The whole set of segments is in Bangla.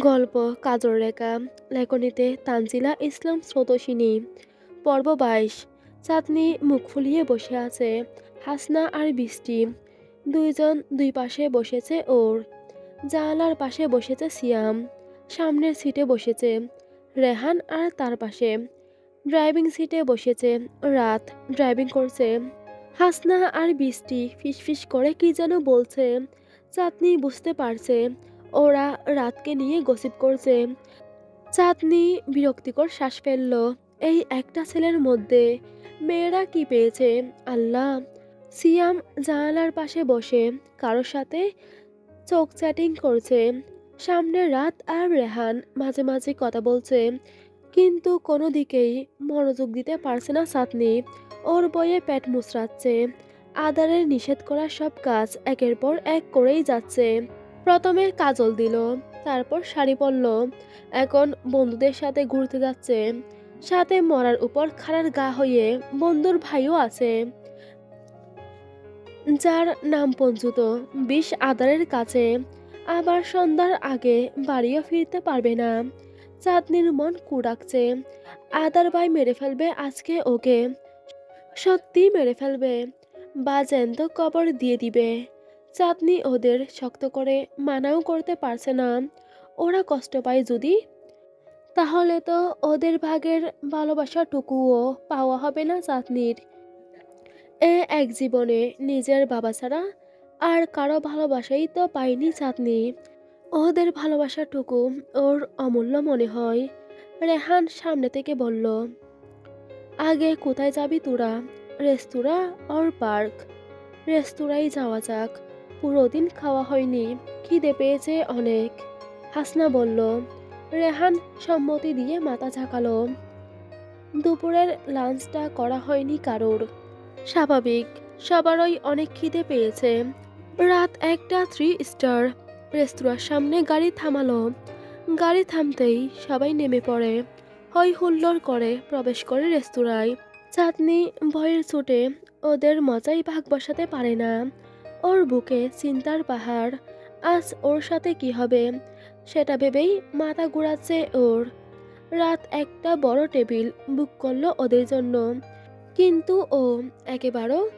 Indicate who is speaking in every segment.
Speaker 1: গল্প, কাজল রেখা, লেখনীতে তানজিলা ইসলাম স্রোতসিনী। পর্ব বাইশ, চাঁদনি মুখ ফুলিয়ে বসে আছে হাসনা আর বৃষ্টি। দুইজন দুই পাশে বসেছে ওর, জানালার পাশে বসেছে সিয়াম, সামনের সিটে বসেছে রেহান আর তার পাশে। ড্রাইভিং সিটে বসেছে রাত, ড্রাইভিং করছে হাসনা আর বৃষ্টি ফিসফিস করে কি যেন বলছে, চাঁদনি বুঝতে পারছে ওরা রাতকে নিয়ে গসিপ করছে। চাঁদনি বিরক্তিকর শ্বাস ফেলল, এই একটা ছেলের মধ্যে মেয়েরা কি পেয়েছে? আল্লাহ, সিয়াম জানালার পাশে বসে, কারোর সাথে চোখ চ্যাটিং করছে। সামনে রাত আর রেহান মাঝে মাঝে কথা বলছে, কিন্তু কোনো দিকেই মনোযোগ দিতে পারছে না চাঁদনি। ওর বয়ে পেট মুচড়াচ্ছে, আদারের নিষেধ করা সব কাজ একের পর এক করেই যাচ্ছে। প্রথমে কাজল দিল, তারপর শাড়ি পরল। এখন বন্ধুদের সাথে ঘুরতে যাচ্ছে। সাথে মরার উপর খাড়ার গা হয়ে বন্ধুর ভাইও আছে। যার নাম পঞ্চুত বিষ আদারের কাছে। আবার সন্ধ্যার আগে বাড়িও ফিরতে পারবে না। চাঁদনির মন কুড়াকছে আদার ভাই মেরে ফেলবে আজকে ওকে। সত্যি মেরে ফেলবে। বা জ্যান্ত কবর দিয়ে দিবে। চাঁদনি ওদের শক্ত করে মানাও করতে পারছে না। ওরা কষ্ট পায় যদি। তাহলে তো ওদের ভাগের ভালোবাসাটুকুও পাওয়া হবে না চাঁদনির। এ এক জীবনে নিজের বাবা ছাড়া আর কারও ভালোবাসাই তো পায়নি চাঁদনি। ওদের ভালোবাসাটুকু ওর অমূল্য মনে হয়, রেহান সামনে থেকে বলল। আগে কোথায় যাবি তোরা? রেস্তোরাঁ অর পার্ক? রেস্তোরাঁয় যাওয়া যাক। পুরো দিন খাওয়া হয়নি, খিদে পেয়েছে অনেক। হাসনা বলল, রেহান সম্মতি দিয়ে মাথা ঝাঁকালো। দুপুরের লাঞ্চটা করা হয়নি কারোর। স্বাভাবিক, সবারই অনেক খিদে পেয়েছে। রাত একটা থ্রি স্টার। রেস্তোরাঁর সামনে গাড়ি থামালো। গাড়ি থামতেই সবাই নেমে পড়ে। হই হুল্লোড় করে প্রবেশ করে রেস্তোরাঁয়। চাঁদনি ভয়ের ছুটে ওদের মজাই ভাগ বসাতে পারে না। ওর বুকে চিন্তার পাহাড়। আজ ওর সাথে কি হবে, সেটা ভেবেই মাথা ঘোরাচ্ছে ওর। রাত একটা বড় টেবিল বুক করল ওদের জন্য। কিন্তু ও একেবারেও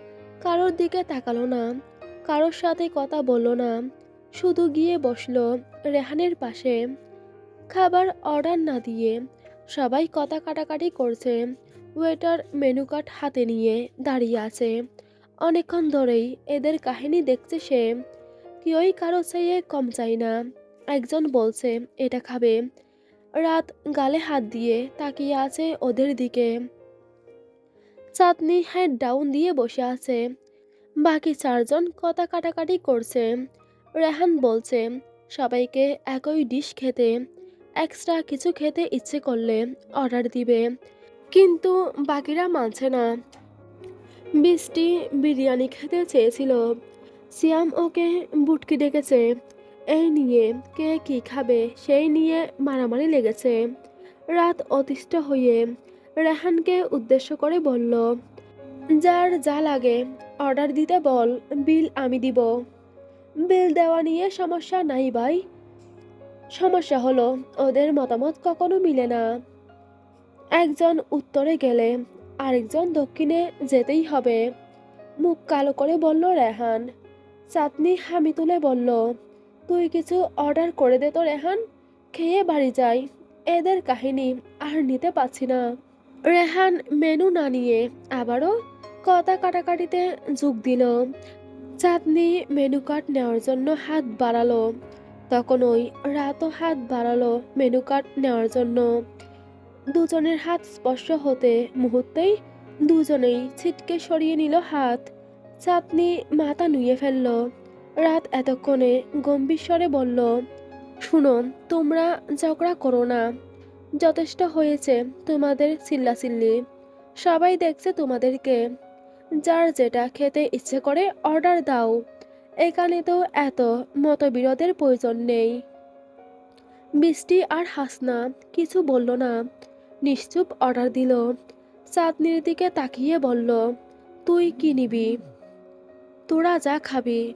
Speaker 1: কারোর দিকে তাকালো না, কারোর সাথে কথা বলল না, শুধু গিয়ে বসল রেহানের পাশে। খাবার অর্ডার না দিয়ে সবাই কথা কাটাকাটি করছে। ওয়েটার মেনু কার্ড হাতে নিয়ে দাঁড়িয়ে আছে। অনেকক্ষণ ধরেই এদের কাহিনী দেখছে সে কেউই কারও চেয়ে কম চাই না। একজন বলছে, এটা খাবে। রাত গালে হাত দিয়ে তাকিয়ে আছে ওদের দিকে। চাঁদনি হেড ডাউন দিয়ে বসে আছে। বাকি চারজন কথা কাটাকাটি করছে। রেহান বলছে, সবাইকে একই ডিশ খেতে। এক্সট্রা কিছু খেতে ইচ্ছে করলে অর্ডার দিবে। কিন্তু বাকিরা মানছে না। বৃষ্টি বিরিয়ানি খেতে চেয়েছিল। সিয়াম ওকে বুটকি ডেকেছে। এই নিয়ে কে কি খাবে, সেই নিয়ে মারামারি লেগেছে। রাত অতিষ্ঠ হয়ে রেহানকে উদ্দেশ্য করে বলল, যার যা লাগে, অর্ডার দিতে বল, বিল আমি দিব। বিল দেওয়া নিয়ে সমস্যা নাই ভাই। সমস্যা হলো, ওদের মতামত কখনো মিলে না। একজন উত্তরে গেলে আরেকজন দক্ষিণে যেতেই হবে। মুখ কালো করে বলল, রেহান। চাঁদনি হামি তুলে বলল, তুই কিছু অর্ডার করে দে তো রেহান। খেয়ে বাড়ি যাই। এদের কাহিনী আর নিতে পারছি না। রেহান মেনু না নিয়ে আবারও কথা কাটাকাটিতে যোগ দিল। চাঁদনি মেনু কার্ড নেওয়ার জন্য হাত বাড়ালো। তখন ওই রাতও হাত বাড়ালো মেনু কার্ড নেওয়ার জন্য। দুজনের হাত স্পর্শ হতে মুহূর্তেই দুজনেই ছিটকে সরিয়ে নিল হাত। চাঁদনি মাথা নুয়ে ফেলল। রাত এতক্ষণে গম্ভীর স্বরে বলল, শুনো, তোমরা ঝগড়া করো না। যথেষ্ট হয়েছে তোমাদের চিল্লাচিল্লি। সবাই দেখছে তোমাদেরকে। যার যেটা খেতে ইচ্ছে করে অর্ডার দাও। এখানে তো এত মতবিরোধের প্রয়োজন নেই। বৃষ্টি আর হাসনা কিছু বলল না। নিশ্চুপ অর্ডার দিল। চাঁদনির দিকে তাকিয়ে বলল, তুই কি নিবি? তোরা যা খাবি।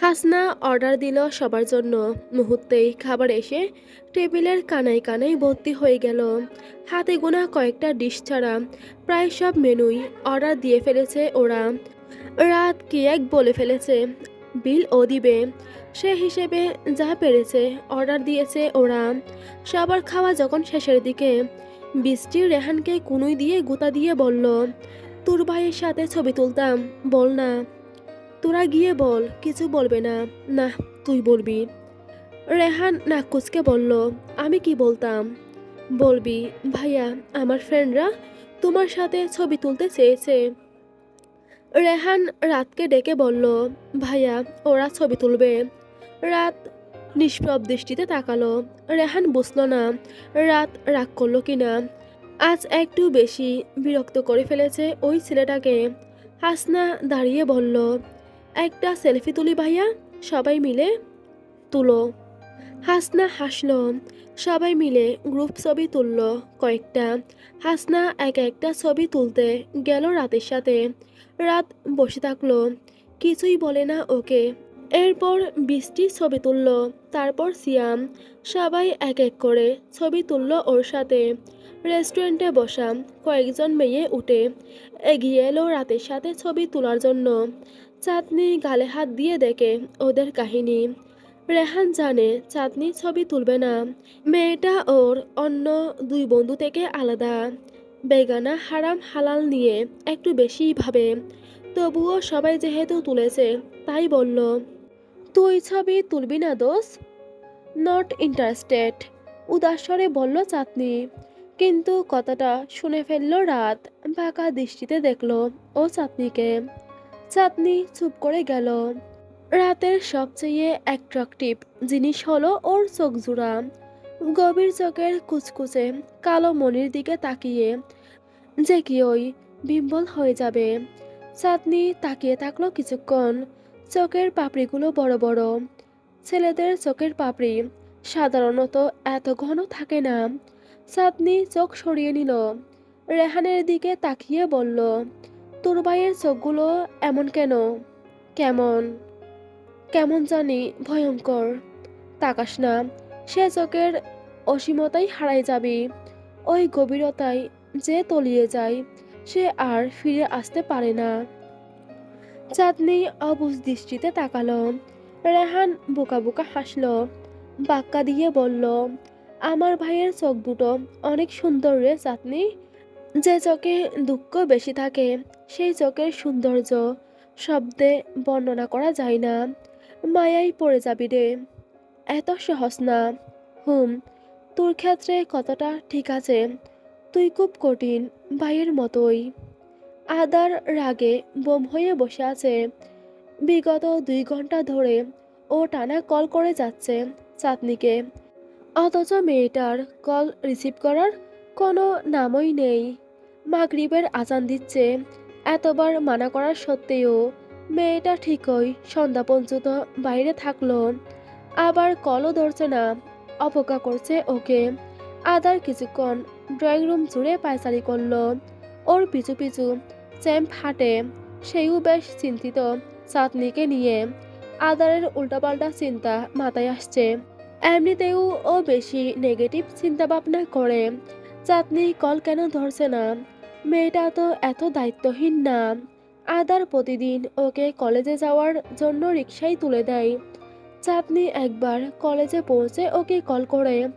Speaker 1: হাসনা অর্ডার দিল সবার জন্য। মুহূর্তেই খাবার এসে টেবিলের কানায় কানায় ভর্তি হয়ে গেল। হাতে গোনা কয়েকটা ডিশ ছাড়া প্রায় সব মেনুই অর্ডার দিয়ে ফেলেছে ওরা। রাত কি এক বলে ফেলেছে, বিল ও দিবে। সে হিসেবে যা পেরেছে অর্ডার দিয়েছে ওরা। সবার খাওয়া যখন শেষের দিকে বৃষ্টি রেহানকে কুনুই দিয়ে গুতা দিয়ে বলল, তোর ভাইয়ের সাথে ছবি তুলতাম, বল না। তোরা গিয়ে বল, কিছু বলবে না। না, তুই বলবি। রেহান নাকুচকে বলল, আমি কি বলতাম? বলবি, ভাইয়া, আমার ফ্রেন্ডরা তোমার সাথে ছবি তুলতে চেয়েছে। রেহান রাতকে ডেকে বলল, ভাইয়া, ওরা ছবি তুলবে। রাত নিষ্প্রব দৃষ্টিতে তাকালো। রেহান বুঝল না, রাত রাগ করল কিনা। আজ একটু বেশি বিরক্ত করে ফেলেছে ওই ছেলেটাকে। হাসনা দাঁড়িয়ে বলল, একটা সেলফি তুলি ভাইয়া, সবাই মিলে তুলো। হাসনা হাসল, সবাই মিলে গ্রুপ ছবি তুলল কয়েকটা। হাসনা এক একটা ছবি তুলতে গেল রাতের সাথে। রাত বসে থাকল, কিছুই বলে না ওকে। এরপর বৃষ্টি ছবি তুলল, তারপর সিয়াম সবাই এক এক করে ছবি তুলল ওর সাথে। রেস্টুরেন্টে বসা কয়েকজন মেয়ে উঠে এগিয়ে এলো রাতের সাথে ছবি তোলার জন্য। চাঁদনি গালে হাত দিয়ে দেখে ওদের কাহিনী। রেহান জানে চাঁদনি ছবি তুলবে না। মেয়েটা ওর অন্য দুই বন্ধু থেকে আলাদা। বেগানা হারাম হালাল নিয়ে একটু বেশিই ভাবে। তবুও সবাই যেহেতু তুলেছে, তাই বলল তুই ছবি তুলবি না দোষ নট ইন্টারেস্টেড উদাসরে বলল চাঁদনি। কিন্তু কথাটা শুনে ফেলল রাত। বাঁকা দৃষ্টিতে দেখল ও চাঁদনিকে। চাঁদনি চুপ করে গেল। রাতের সবচেয়ে অ্যাট্রাকটিভ জিনিস হলো ওর চোখ জোড়া। গভীর চোখের কুচকুচে কালো মনির দিকে তাকিয়ে যে কি ওই বিম্বল হয়ে যাবে। চাঁদনি তাকিয়ে থাকল কিছুক্ষণ। চোখের পাপড়িগুলো বড় বড়। ছেলেদের চোখের পাপড়ি সাধারণত এত ঘন থাকে না। চাঁদনি চোখ সরিয়ে নিল। রেহানের দিকে তাকিয়ে বলল, তোর ভাইয়ের চোখগুলো এমন কেন? কেমন? কেমন জানি ভয়ঙ্কর। তাকাস না, সে চোখের অসীমতাই হারাই যাবি। ওই গভীরতায় যে তলিয়ে যায়, সে আর ফিরে আসতে পারে না। চাঁদনি অবুজ দৃষ্টিতে তাকালো। রেহান বোকা বোকা হাসলো, বাক্কা দিয়ে বলল, আমার ভাইয়ের চোখ দুটো অনেক সুন্দর রে চাঁদনি যে চোখে দুঃখ বেশি থাকে, সেই চোখের সৌন্দর্য শব্দে বর্ণনা করা যায় না। মায়াই পড়ে যাবি রে। এত সহজ না। হুম, তোর ক্ষেত্রে কতটা ঠিক আছে। তুই খুব কঠিন ভাইয়ের মতোই। আদার রাগে বোম হয়ে বসে আছে। বিগত দুই ঘণ্টা ধরে ও টানা কল করে যাচ্ছে চাঁদনিকে। অথচ মেয়েটার কল রিসিভ করার কোনো নামই নেই। মাগরিবের আজান দিচ্ছে। এতবার মানা করার সত্ত্বেও মেয়েটা ঠিকই সন্ধ্যা পর্যন্ত বাইরে থাকল। আবার কলও ধরছে না। অপেক্ষা করছে ওকে। আদার কিছুক্ষণ ড্রয়িং রুম জুড়ে পায়চারি করল। ওর পিছু পিছু চ্যাম্প হাঁটে, সেও বেশ চিন্তিত চাঁদনিকে নিয়ে। আদারের উল্টাপাল্টা চিন্তা মাথায় আসছে। এমনিতেও ও বেশি নেগেটিভ চিন্তা ভাবনা করে। চাঁদনি কল কেন ধরছে না? মেয়েটা তো এত দায়িত্বহীন না। আদার প্রতিদিন ওকে কলেজে যাওয়ার জন্য রিক্সায় তুলে দেয়। চাঁদনি একবার কলেজে পৌঁছে ওকে কল করে।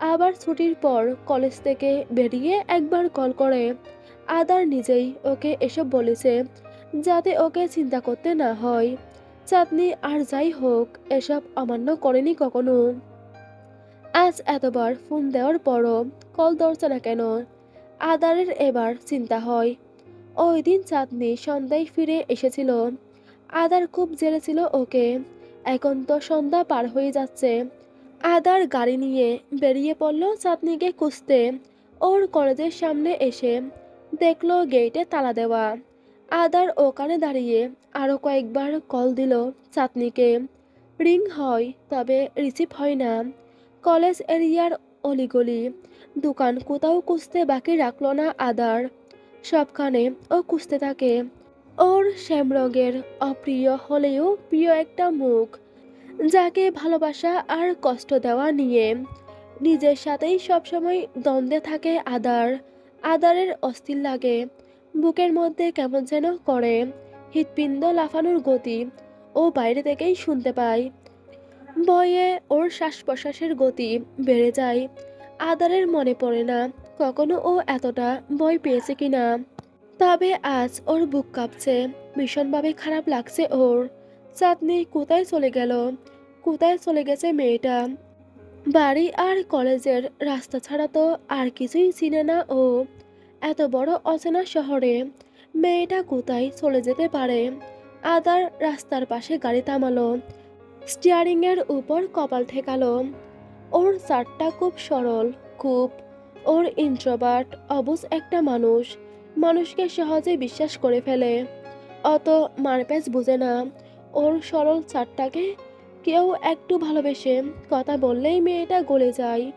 Speaker 1: আবার ছুটির পর কলেজ থেকে বেরিয়ে একবার কল করে। আদার নিজেই ওকে এসব বলেছে যাতে ওকে চিন্তা করতে না হয়। চাঁদনি আর যাই হোক, এসব অমান্য করেনি কখনো। আজ এতবার ফোন দেওয়ার পরও কল ধরছে না কেন? আদারের এবার চিন্তা হয়। ওই দিন চাঁদনি সন্ধ্যায় ফিরে এসেছিল। আদার খুব জেলেছিল ওকে। এখন তো সন্ধ্যা পার হয়ে যাচ্ছে। আদার গাড়ি নিয়ে বেরিয়ে পড়ল চাঁদনিকে খুঁজতে। ওর কলেজের সামনে এসে দেখল গেটে তালা দেওয়া। আদার ওখানে দাঁড়িয়ে আরও কয়েকবার কল দিল চাঁদনিকে। রিং হয়, তবে রিসিভ হয় না। কলেজ এরিয়ার অলিগলি। দোকান কোথাও খুঁজতে বাকি রাখল না আদার। সবখানে ও খুঁজতে থাকে। ওর শ্যামরঙের অপ্রিয় হলেও প্রিয় একটা মুখ। যাকে ভালোবাসা আর কষ্ট দেওয়া নিয়ে। নিজের সাথেই সবসময় দ্বন্দ্বে থাকে আদার। আদারের অস্থির লাগে। বুকের মধ্যে কেমন যেন করে হৃৎপিণ্ড লাফানোর গতি ও বাইরে থেকেই শুনতে পায় বয়ে ওর শ্বাস প্রশ্বাসের গতি বেড়ে যায়। আদারের মনে পড়ে না কখনো ও এতটা ভয় পেয়েছে কিনা তবে আজ ওর বুক কাঁপছে, ভীষণভাবে খারাপ লাগছে ওর। চাঁদনি কোথায় চলে গেল? কোথায় চলে গেছে মেয়েটা? বাড়ি আর কলেজের রাস্তা ছাড়া তো আর কিছুই চিনে না ও। এত বড় অচেনা শহরে মেয়েটা কোথায় চলে যেতে পারে? আদার রাস্তার পাশে গাড়ি থামালো স্টিয়ারিংয়ের উপর কপাল ঠেকালো। ওর চারটা খুব সরল, খুব। ওর ইন্ট্রোবার্ট অবুজ একটা মানুষ। মানুষকে সহজে বিশ্বাস করে ফেলে। অত মারপ্যাচ বুঝে না। ওর সরল চারটাকে কেউ একটু ভালোবেসে কথা বললেই মেয়েটা গলে যায়।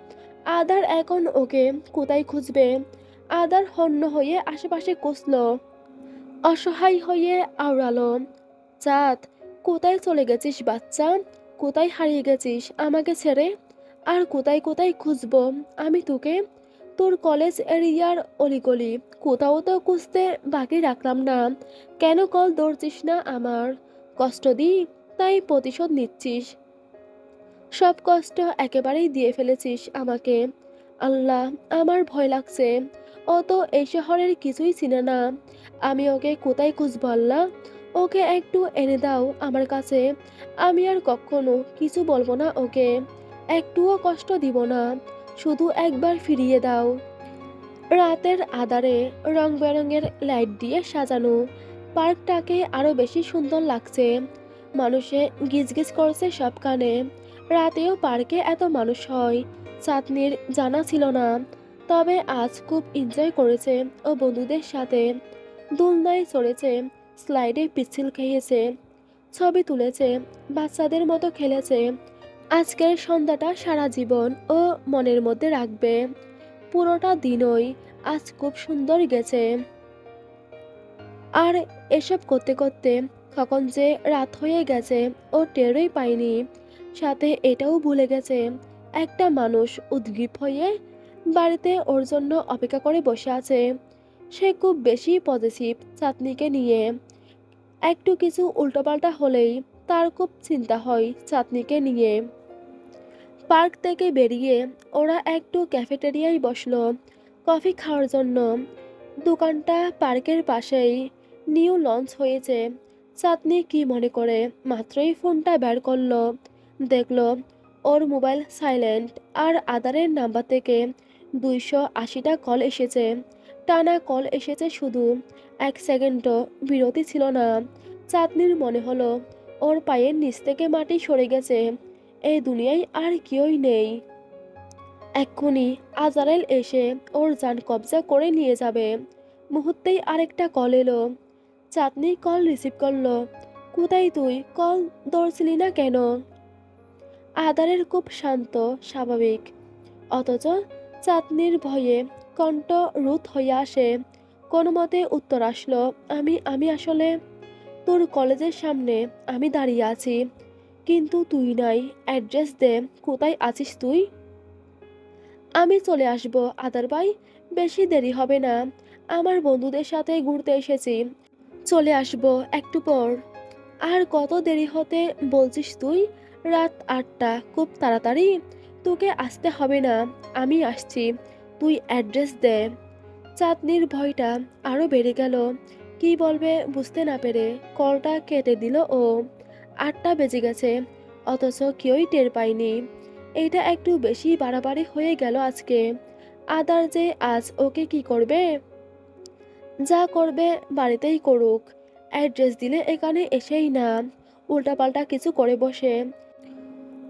Speaker 1: আদার এখন ওকে কোথায় খুঁজবে? আদার হন্য হয়ে আশেপাশে কষল অসহায় হয়ে আওড়ালো। চাঁদ, কোথায় চলে গেছিস বাচ্চা? কোথায় হারিয়ে গেছিস আমাকে ছেড়ে? আর কোথায় কোথায় খুঁজবো আমি তোকে? তোর কলেজ এরিয়ার অলিগলি, কোথাও তো খুঁজতে বাকি রাখলাম না। কেন কল দৌড়ছিস না আমার? কষ্ট দিই তাই প্রতিশোধ নিচ্ছিস। সব কষ্ট একেবারেই দিয়ে ফেলেছিস আমাকে। আল্লাহ, আমার ভয় লাগছে। ও তো এই শহরের কিছুই চিনে না। আমি ওকে কোথায় খুঁজবো আল্লাহ? ওকে একটু এনে দাও আমার কাছে। আমি আর কখনো কিছু বলব না ওকে। একটুও কষ্ট দিব না। শুধু একবার ফিরিয়ে দাও। রাতের আধারে রং বেরঙের লাইট দিয়ে সাজানো। পার্কটাকে আরও বেশি সুন্দর লাগছে। মানুষে গিজগিজ করছে সব কানে। রাতেও পার্কে এত মানুষ হয়, চাঁদনির জানা ছিল না। তবে আজ খুব এনজয় করেছে ও বন্ধুদের সাথে। দোলনায় চড়েছে স্লাইডে পিচ্ছিল খেয়েছে, ছবি তুলেছে, বাচ্চাদের মতো খেলেছে। আজকের সন্ধ্যাটা সারা জীবন ও মনের মধ্যে রাখবে। পুরোটা দিনই আজ খুব সুন্দর গেছে। আর এসব করতে করতে কখন যে রাত হয়ে গেছে ও টেরই পায়নি। সাথে এটাও ভুলে গেছে, একটা মানুষ উদ্গ্রীব হয়ে বাড়িতে ওর জন্য অপেক্ষা করে বসে আছে। সে খুব বেশি পজিটিভ চাঁদনিকে নিয়ে। একটু কিছু উল্টোপাল্টা হলেই তার খুব চিন্তা হয় চাঁদনিকে নিয়ে। পার্ক থেকে বেরিয়ে ওরা একটু ক্যাফেটেরিয়ায় বসল, কফি খাওয়ার জন্য। দোকানটা পার্কের পাশেই নিউ লঞ্চ হয়েছে। চাঁদনি কি মনে করে? মাত্রই ফোনটা বের করল। দেখল, ওর মোবাইল সাইলেন্ট আর আদারের নাম্বার থেকে দুইশো আশিটা কল এসেছে। টানা কল এসেছে শুধু। এক সেকেন্ডও বিরতি ছিল না। চাঁদনির মনে হলো, ওর পায়ের নিচ থেকে মাটি সরে গেছে। এই দুনিয়ায় আর কেউই নেই। এক্ষুনি আজারেল এসে ওর যান কবজা করে নিয়ে যাবে। মুহূর্তেই আরেকটা কল এলো। চাঁদনি কল রিসিভ করল। কোথায় তুই? কল ধরছিলি না কেন? আদারের খুব শান্ত, স্বাভাবিক। অথচ চাঁদনির ভয়ে কণ্ঠ রুথ হয়ে আসে। কোনো মতে উত্তর আসলো, আমি আমি আসলে তোর কলেজের সামনে আমি দাঁড়িয়ে আছি। কিন্তু তুই নাই, অ্যাড্রেস দে, কোথায় আছিস তুই? আমি চলে আসব আদার ভাই বেশি দেরি হবে না। আমার বন্ধুদের সাথে ঘুরতে এসেছি চলে আসব একটু পর। আর কত দেরি হতে বলছিস তুই? রাত আটটা, খুব তাড়াতাড়ি। তোকে আসতে হবে না, আমি আসছি। তুই অ্যাড্রেস দে। চাঁদনির ভয়টা আরও বেড়ে গেল। কি বলবে বুঝতে না পেরে কলটা কেটে দিল ও। আটটা বেজে গেছে, অথচ কেউই টের পায়নি। এটা একটু বেশি বাড়াবাড়ি হয়ে গেল আজকে। আদার যে আজ ওকে কি করবে? যা করবে বাড়িতেই করুক। অ্যাড্রেস দিলে এখানে এসেই না। উল্টাপাল্টা কিছু করে বসে।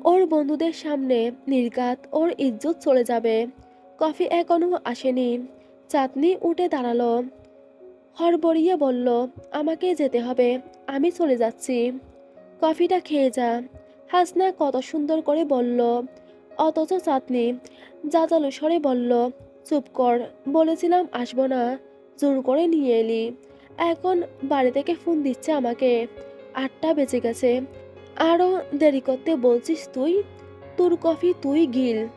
Speaker 1: ওর বন্ধুদের সামনে নির্গাত ওর ইজ্জত চলে যাবে। কফি এখনও আসেনি। চাঁদনি উঠে দাঁড়াল। হড়বড়িয়ে বলল, আমাকে যেতে হবে। আমি চলে যাচ্ছি। কফিটা খেয়ে যা। হাসনা কত সুন্দর করে বলল। অথচ চাঁদনি জাজালো স্বরে বলল, চুপ কর, বলেছিলাম আসব না। জোর করে নিয়ে এলি। এখন বাড়ি থেকে ফোন দিচ্ছে আমাকে। আটটা বেজে গেছে। আরও দেরি করতে বলছিস তুই? তোর কফি তুই গিল।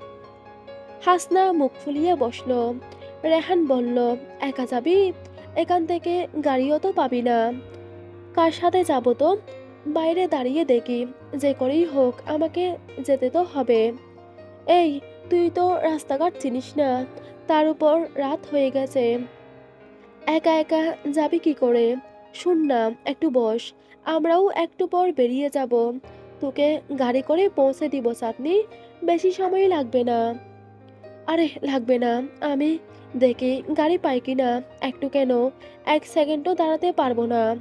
Speaker 1: হাসনা মুখ ফুলিয়ে বসল। রেহান বলল, একা যাবি? এখান থেকে গাড়িও তো পাবি না। কার সাথে যাব তো? বাইরে দাঁড়িয়ে দেখি। যে করেই হোক, আমাকে যেতে তো হবে। এই, তুই তো রাস্তাঘাট চিনিস না। তার উপর রাত হয়ে গেছে। একা একা যাবি কি করে? শুন না, একটু বস, আমরাও একটু পর বেরিয়ে যাব। তোকে গাড়ি করে পৌঁছে দিব চাঁদনি বেশি সময় লাগবে না। আরে, লাগবে না। আমি দেখি গাড়ি পাই কি না, একটু কেন? এক সেকেন্ডও দাঁড়াতে পারব না।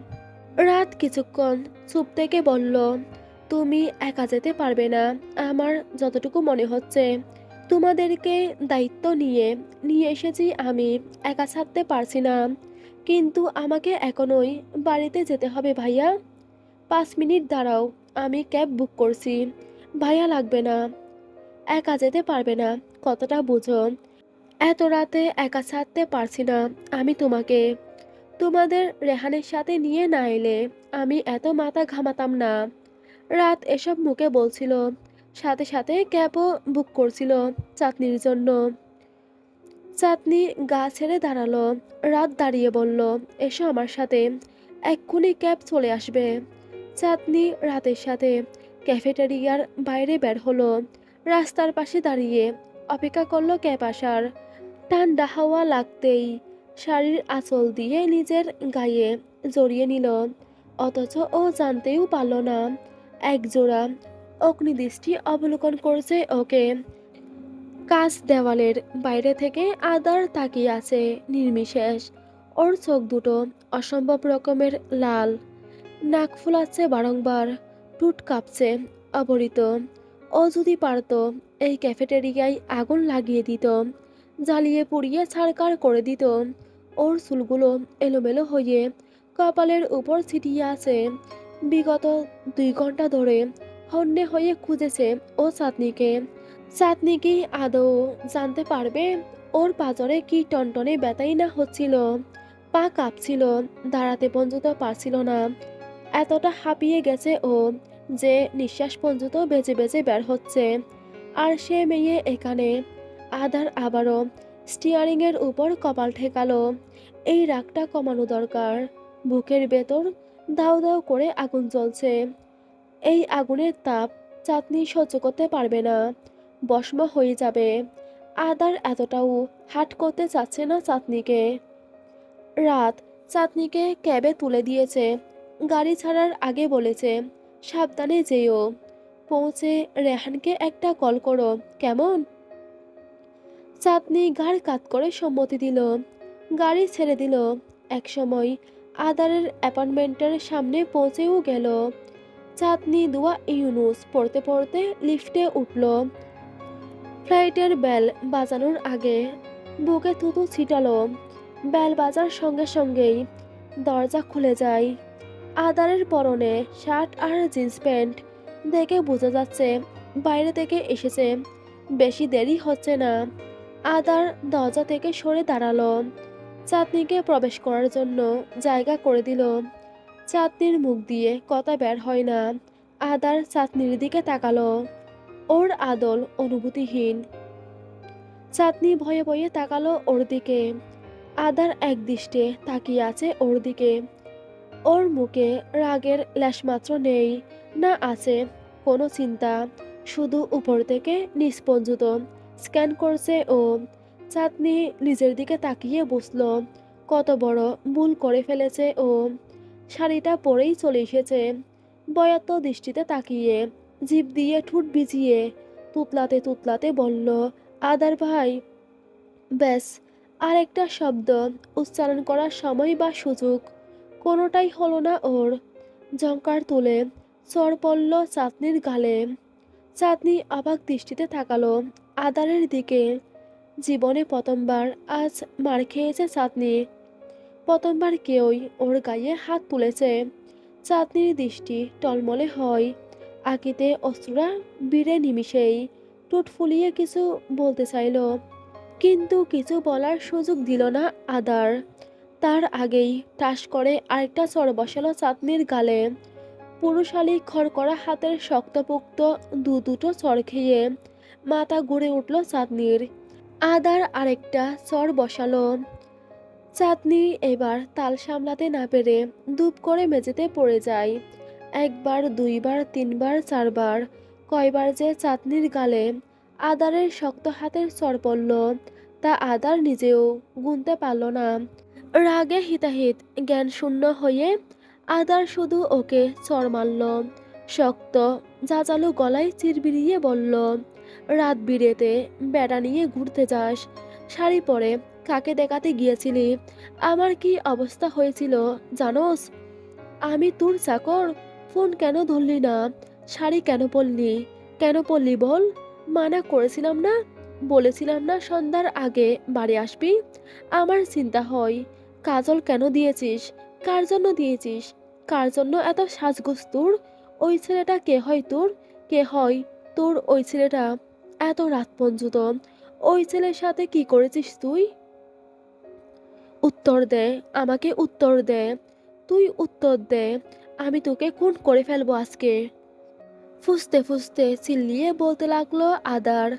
Speaker 1: রাত কিছুক্ষণ চুপ থেকে বলল, তুমি একা যেতে পারবে না, আমার যতটুকু মনে হচ্ছে। তোমাদেরকে দায়িত্ব নিয়ে নিয়ে এসেছি আমি, একা ছাড়তে পারছি না। কিন্তু আমাকে এখনই বাড়িতে যেতে হবে ভাইয়া। পাঁচ মিনিট দাঁড়াও, আমি ক্যাব বুক করছি। ভাইয়া লাগবে না। একা যেতে পারবে না, কতটা বুঝো? এত রাতে একা ছাড়তে পারছি না আমি তোমাকে। তোমাদের রেহানের সাথে নিয়ে না এলে আমি এত মাথা ঘামাতাম না। রাত এসব মুখে বলছিল সাথে সাথে ক্যাবও বুক করছিল চাঁদনির জন্য। চাঁদনি গা ছেড়ে দাঁড়াল, রাত দাঁড়িয়ে বলল, এসো আমার সাথে, এক্ষুনি ক্যাব চলে আসবে। চাঁদনি রাতের সাথে ক্যাফেটেরিয়ার বাইরে বের হলো, রাস্তার পাশে দাঁড়িয়ে অপেক্ষা করল ক্যাব আসার। ঠান্ডা হাওয়া লাগতেই শাড়ির আঁচল দিয়ে নিজের গায়ে জড়িয়ে নিল, অথচ ও জানতেও পারল না, একজোড়া অগ্নিদৃষ্টি অবলোকন করছে, ওকে। কাজ দেওয়ালের বাইরে থেকে আদার তাকিয়ে আছে নির্বিশেষ। ওর চোখ দুটো অসম্ভব রকমের লাল। নাক ফুলাচ্ছে বারংবার টুট কাঁপছে, অবরিত। ও যদি পারত, এই ক্যাফেটেরিয়ায় আগুন লাগিয়ে দিত, জ্বালিয়ে পুড়িয়ে ছাড়কার করে দিত। ওর চুলগুলো এলোমেলো হয়ে কপালের উপর ছিটিয়ে আছে। বিগত দুই ঘণ্টা ধরে হন্যে হয়ে খুঁজেছে ও চাঁদনিকে চাঁদনি কি আদৌ জানতে পারবে ওর পাজরে কি টনটনে ব্যথাই না হচ্ছিল, পা কাঁপছিল, দাঁড়াতে পর্যন্ত পারছিল না। এতটা হাঁপিয়ে গেছে ও যে নিঃশ্বাস পর্যন্ত বেজে বেজে বের হচ্ছে। আর সে মেয়ে এখানে। আধার আবারও স্টিয়ারিংয়ের উপর কপাল ঠেকালো। এই রাগটা কমানো দরকার। বুকের ভেতর দাউ দাউ করে আগুন জ্বলছে। এই আগুনের তাপ চাঁদনি সহ্য করতে পারবে না। বস্ম হয়ে যাবে। আদার এতটাও হাট করতে চাচ্ছে না চাঁদনিকে। রাত চাঁদনিকে ক্যাবে তুলে দিয়েছে। গাড়ি ছাড়ার আগে বলেছে, সাবধানে যেও। পৌঁছে রেহানকে একটা কল করো, কেমন? চাঁদনি ঘাড় কাত করে সম্মতি দিল। গাড়ি ছেড়ে দিল। একসময় আদারের অ্যাপার্টমেন্টের সামনে পৌঁছেও গেল। চাঁদনি দুয়া ইউনুস পড়তে পড়তে লিফটে উঠল। ফ্লাইটের বেল বাজানোর আগে বুকে থুতু ছিটালো। বেল বাজার সঙ্গে সঙ্গেই দরজা খুলে যায়। আদারের পরনে শার্ট আর জিন্স প্যান্ট দেখে বোঝা যাচ্ছে বাইরে থেকে এসেছে, বেশি দেরি হচ্ছে না। আদার দরজা থেকে সরে দাঁড়াল। চাঁদনিকে প্রবেশ করার জন্য জায়গা করে দিল। চাঁদনির মুখ দিয়ে কথা বের হয় না। আদার চাঁদনির দিকে তাকালো। ওর আদল অনুভূতিহীন। চাঁদনি ভয়ে ভয়ে তাকালো ওর দিকে। আদার এক দৃষ্টে তাকিয়ে আছে ওর দিকে। ওর মুখে রাগের ল্যাশমাত্র নেই, না আছে কোনো চিন্তা। শুধু উপর থেকে পর্যন্ত স্ক্যান করছে ও। চাঁদনি নিজের দিকে তাকিয়ে বসল কত বড় ভুল করে ফেলেছে ও। শাড়িটা পরেই চলে এসেছে। বয়াত্ত দৃষ্টিতে তাকিয়ে, জিভ দিয়ে ঠুট ভিজিয়ে, তুতলাতে তুতলাতে বলল, আদার ভাই। ব্যাস আর একটা শব্দ, উচ্চারণ করার সময় বা সুযোগ, কোনোটাই হলো না ওর। জঙ্কার তুলে, চর পড়ল চাঁদনির গালে। চাঁদনি অবাক দৃষ্টিতে তাকালো আদারের দিকে। জীবনে প্রথমবার আজ মার খেয়েছে চাঁদনি। প্রথমবার কেউই ওর গায়ে হাত তুলেছে। চাঁদনির দৃষ্টি টলমলে হয়। আকিতে অস্ত্ররা বীরে নিমিষেই টুট ফুলিয়ে কিছু বলতে চাইল। কিন্তু কিছু বলার সুযোগ দিল না আদার। তার আগেই টাস করে আরেকটা চর বসালো চাঁদনির গালে। পুরুষালী খড়কড়া হাতের শক্তপোক্ত দু দুটো চর খেয়ে মাথা ঘুরে উঠল চাঁদনির। আদার আরেকটা চর বসালো। চাঁদনি এবার তাল সামলাতে না পেরে দুপ করে মেঝেতে পড়ে যায়। একবার, দুইবার, তিনবার, চারবার, কয়বার যে চাঁদনির গালে আদারের শক্ত হাতের চর পড়ল, তা আদার নিজেও গুনতে পারল না। রাগে হিতাহিত জ্ঞান শূন্য হয়ে আদার শুধু ওকে চর মারল, শক্ত জাজালো গলায় চিরবিরিয়ে বলল, রাত বিরেতে বেড়া নিয়ে ঘুরতে যাস, শাড়ি পরে কাকে দেখাতে গিয়েছিলি? আমার কি অবস্থা হয়েছিল জানোস? আমি তোর চাকর। ফোন কেন ধরলি না? শাড়ি কেন পরলি? কেন পরলি বল? মানা করেছিলাম না? বলেছিলাম না সন্ধ্যার আগে বাড়ি আসবি? আমার চিন্তা হয়, কাজল কেন দিয়েছিস? কার জন্য দিয়েছিস? কার জন্য এত সাজগোজ তোর? ওই ছেলেটা কে হয় তোর? কে হয় তোর ওই ছেলেটা? এত রাত পর্যন্ত। ওই ছেলের সাথে কি করেছিস তুই? উত্তর দে, আমাকে উত্তর দে। তুই উত্তর দে, আমি তোকে খুন করে ফেলব আজকে। ফুসতে ফুসতে চিল্লিয়ে বলতে লাগল আদার।